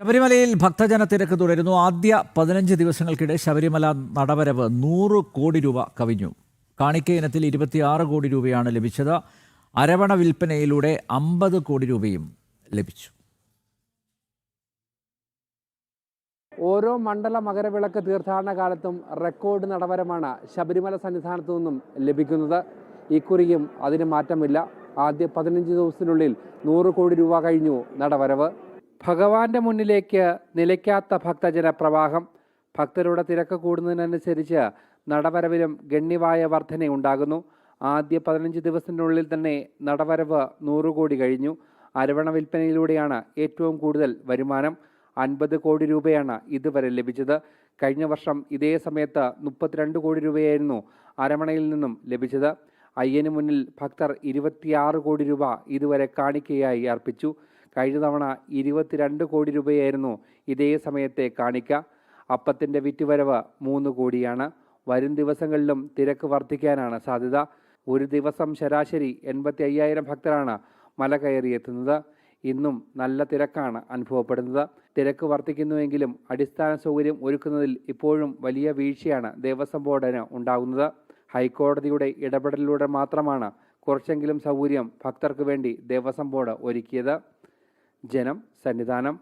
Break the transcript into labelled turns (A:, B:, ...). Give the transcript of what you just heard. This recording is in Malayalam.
A: ശബരിമലയിൽ ഭക്തജന തിരക്ക് തുടരുന്നു. ആദ്യ പതിനഞ്ച് ദിവസങ്ങൾക്കിടെ ശബരിമല നടവരവ് നൂറ് കോടി രൂപ കവിഞ്ഞു. കാണിക്ക ഇനത്തിൽ ഇരുപത്തിയാറ് കോടി രൂപയാണ് ലഭിച്ചത്. അരവണ വിൽപ്പനയിലൂടെ അമ്പത് കോടി രൂപയും ലഭിച്ചു.
B: ഓരോ മണ്ഡല മകരവിളക്ക് തീർത്ഥാടന കാലത്തും റെക്കോർഡ് നടവരമാണ് ശബരിമല സന്നിധാനത്തു നിന്നും ലഭിക്കുന്നത്. ഇക്കുറിയും അതിന് മാറ്റമില്ല. ആദ്യ പതിനഞ്ച് ദിവസത്തിനുള്ളിൽ നൂറ് കോടി രൂപ കഴിഞ്ഞു നടവരവ്. ഭഗവാന്റെ മുന്നിലേക്ക് നിലയ്ക്കാത്ത ഭക്തജന പ്രവാഹം. ഭക്തരുടെ തിരക്ക് കൂടുന്നതിനനുസരിച്ച് നടവരവിലും ഗണ്യമായ വർധനയുണ്ടാകുന്നു ആദ്യ പതിനഞ്ച് ദിവസത്തിനുള്ളിൽ തന്നെ നടവരവ് നൂറ് കോടി കഴിഞ്ഞു. അരവണ വിൽപ്പനയിലൂടെയാണ് ഏറ്റവും കൂടുതൽ വരുമാനം. അൻപത് കോടി രൂപയാണ് ഇതുവരെ ലഭിച്ചത്. കഴിഞ്ഞ വർഷം ഇതേ സമയത്ത് മുപ്പത്തിരണ്ട് കോടി രൂപയായിരുന്നു അരവണയിൽ നിന്നും ലഭിച്ചത്. അയ്യന് മുന്നിൽ ഭക്തർ ഇരുപത്തിയാറ് കോടി രൂപ ഇതുവരെ കാണിക്കയായി അർപ്പിച്ചു. കഴിഞ്ഞ തവണ ഇരുപത്തിരണ്ട് കോടി രൂപയായിരുന്നു ഇതേ സമയത്തെ കാണിക്ക. അപ്പത്തിന്റെ വിറ്റുവരവ് മൂന്ന് കോടിയാണ്. വരും ദിവസങ്ങളിലും തിരക്ക് വർദ്ധിക്കാനാണ് സാധ്യത. ഒരു ദിവസം ശരാശരി എൺപത്തി അയ്യായിരം ഭക്തരാണ് മല കയറിയെത്തുന്നത്. ഇന്നും നല്ല തിരക്കാണ് അനുഭവപ്പെടുന്നത്. തിരക്ക് വർദ്ധിക്കുന്നുവെങ്കിലും അടിസ്ഥാന സൗകര്യം ഒരുക്കുന്നതിൽ ഇപ്പോഴും വലിയ വീഴ്ചയാണ് ദേവസ്വം ബോർഡിന് ഉണ്ടാകുന്നത്. ഹൈക്കോടതിയുടെ ഇടപെടലിലൂടെ മാത്രമാണ് കുറച്ചെങ്കിലും സൗകര്യം ഭക്തർക്ക് വേണ്ടി ദേവസ്വം ബോർഡ് ഒരുക്കിയത്. ജനം സന്നിധാനം